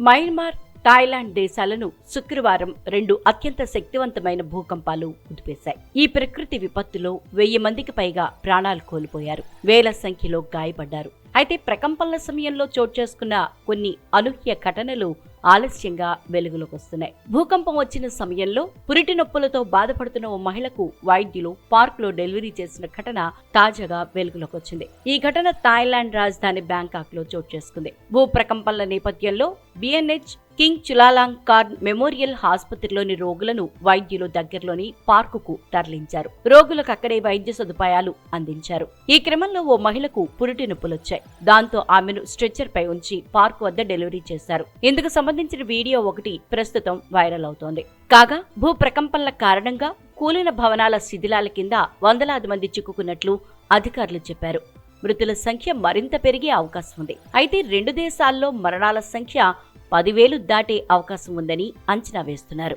Myanmar Thailand దేశాలను శుక్రవారం రెండు అత్యంత శక్తివంతమైన భూకంపాలు కుదిపేశాయి. ఈ ప్రకృతి విపత్తులో వెయ్యి మందికి పైగా ప్రాణాలు కోల్పోయారు. వేల సంఖ్యలో గాయపడ్డారు. అయితే ప్రకంపనల సమయంలో చోటు చేసుకున్న కొన్ని అనూహ్య ఘటనలు ఆలస్యంగా వెలుగులోకి వస్తున్నాయి. భూకంపం వచ్చిన సమయంలో పురిటి నొప్పులతో బాధపడుతున్న ఓ మహిళకు వైద్యులు పార్కులో డెలివరీ చేసిన ఘటన తాజాగా వెలుగులోకి వచ్చింది. ఈ ఘటన థాయిలాండ్ రాజధాని బ్యాంకాక్లో చోటు చేసుకుంది. భూ ప్రకంపనల నేపథ్యంలో BNH King Chulalongkorn Memorial ఆసుపత్రిలోని రోగులను వైద్యులు దగ్గరలోని పార్కుకు తరలించారు. రోగులకు అక్కడే వైద్య సదుపాయాలు అందించారు. ఈ క్రమంలో ఓ మహిళకు పురిటి నొప్పులొచ్చాయి. దాంతో ఆమెను స్ట్రెచ్చర్ పై ఉంచి పార్క్ వద్ద డెలివరీ చేశారు. ఇందుకు సంబంధించిన వీడియో ఒకటి ప్రస్తుతం వైరల్ అవుతోంది. కాగా భూ ప్రకంపనల కారణంగా కూలిన భవనాల శిథిలాల కింద వందలాది మంది చిక్కుకున్నట్లు అధికారులు చెప్పారు. మృతుల సంఖ్య మరింత పెరిగే అవకాశం ఉంది. అయితే రెండు దేశాల్లో మరణాల సంఖ్య పదివేలు దాటే అవకాశం ఉందని అంచనా వేస్తున్నారు.